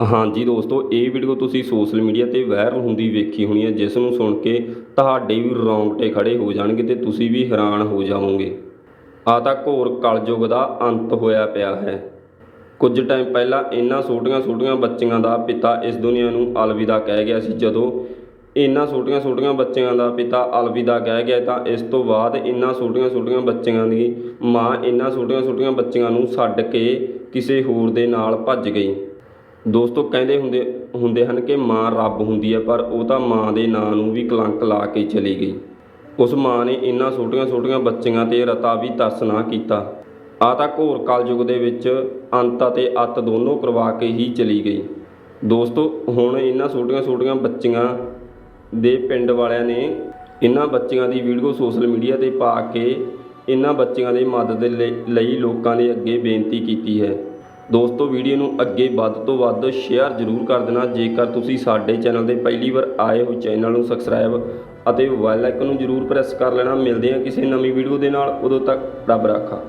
ਹਾਂਜੀ ਦੋਸਤੋ, ਇਹ ਵੀਡੀਓ ਤੁਸੀਂ ਸੋਸ਼ਲ ਮੀਡੀਆ ਤੇ ਵਾਇਰਲ ਹੁੰਦੀ ਵੇਖੀ ਹੋਣੀ ਹੈ, ਜਿਸ ਨੂੰ ਸੁਣ ਕੇ ਤੁਹਾਡੇ ਵੀ ਰੌਂਗਟੇ ਖੜੇ ਹੋ ਜਾਣਗੇ ਤੇ ਤੁਸੀਂ ਵੀ ਹੈਰਾਨ ਹੋ ਜਾਵੋਗੇ। ਆ ਤਾਂ ਘੋਰ ਕਲਯੁਗ ਦਾ ਅੰਤ ਹੋਇਆ ਪਿਆ ਹੈ। ਕੁਝ ਟਾਈਮ ਪਹਿਲਾਂ ਇਹਨਾਂ ਛੋਟੀਆਂ-ਛੋਟੀਆਂ ਬੱਚੀਆਂ ਦਾ ਪਿਤਾ ਇਸ ਦੁਨੀਆ ਨੂੰ ਅਲਵਿਦਾ ਕਹਿ ਗਿਆ ਸੀ। ਜਦੋਂ ਇਹਨਾਂ ਛੋਟੀਆਂ-ਛੋਟੀਆਂ ਬੱਚਿਆਂ ਦਾ ਪਿਤਾ ਅਲਵਿਦਾ ਕਹਿ ਗਿਆ, ਤਾਂ ਇਸ ਤੋਂ ਬਾਅਦ ਇਹਨਾਂ ਛੋਟੀਆਂ-ਛੋਟੀਆਂ ਬੱਚਿਆਂ ਦੀ ਮਾਂ ਇਹਨਾਂ ਛੋਟੀਆਂ-ਛੋਟੀਆਂ ਬੱਚਿਆਂ ਨੂੰ ਛੱਡ ਕੇ ਕਿਸੇ ਹੋਰ ਦੇ ਨਾਲ ਭੱਜ ਗਈ। ਦੋਸਤੋ ਕਹਿੰਦੇ ਹੁੰਦੇ ਹੁੰਦੇ ਹਨ ਕਿ ਮਾਂ ਰੱਬ ਹੁੰਦੀ ਹੈ, ਪਰ ਉਹ ਤਾਂ ਮਾਂ ਦੇ ਨਾਂ ਨੂੰ ਵੀ ਕਲੰਕ ਲਾ ਕੇ ਚਲੀ ਗਈ। ਉਸ ਮਾਂ ਨੇ ਇਹਨਾਂ ਛੋਟੀਆਂ-ਛੋਟੀਆਂ ਬੱਚੀਆਂ ਤੇ ਰਤਾ ਵੀ ਤਰਸ ਨਾ ਕੀਤਾ। ਆ ਤਾਂ ਘੋਰ ਕਲਯੁਗ ਦੇ ਵਿੱਚ ਅੰਤ ਅਤੇ ਅਤ ਦੋਨੋਂ ਕਰਵਾ ਕੇ ਹੀ ਚਲੀ ਗਈ। ਦੋਸਤੋ, ਹੁਣ ਇਹਨਾਂ ਛੋਟੀਆਂ-ਛੋਟੀਆਂ ਬੱਚੀਆਂ ਦੇ ਪਿੰਡ ਵਾਲਿਆਂ ਨੇ ਇਹਨਾਂ ਬੱਚੀਆਂ ਦੀ ਵੀਡੀਓ ਸੋਸ਼ਲ ਮੀਡੀਆ ਤੇ ਪਾ ਕੇ ਇਹਨਾਂ ਬੱਚੀਆਂ ਦੀ ਮਦਦ ਲਈ ਲਈ ਲੋਕਾਂ ਦੇ ਅੱਗੇ ਬੇਨਤੀ ਕੀਤੀ ਹੈ। ਦੋਸਤੋ, ਵੀਡੀਓ ਨੂੰ ਅੱਗੇ ਵੱਧ ਤੋਂ ਵੱਧ ਸ਼ੇਅਰ ਜ਼ਰੂਰ ਕਰ ਦੇਣਾ। ਜੇਕਰ ਤੁਸੀਂ ਸਾਡੇ ਚੈਨਲ ਤੇ ਪਹਿਲੀ ਵਾਰ ਆਏ ਹੋ, ਚੈਨਲ ਨੂੰ ਸਬਸਕ੍ਰਾਈਬ ਅਤੇ ਬੈਲ ਆਈਕਨ ਨੂੰ ਜ਼ਰੂਰ ਪ੍ਰੈਸ ਕਰ ਲੈਣਾ। ਮਿਲਦੇ ਹਾਂ ਕਿਸੇ ਨਵੀਂ ਵੀਡੀਓ ਦੇ ਨਾਲ। ਉਦੋਂ ਤੱਕ ਰੱਬ ਰਾਖਾ।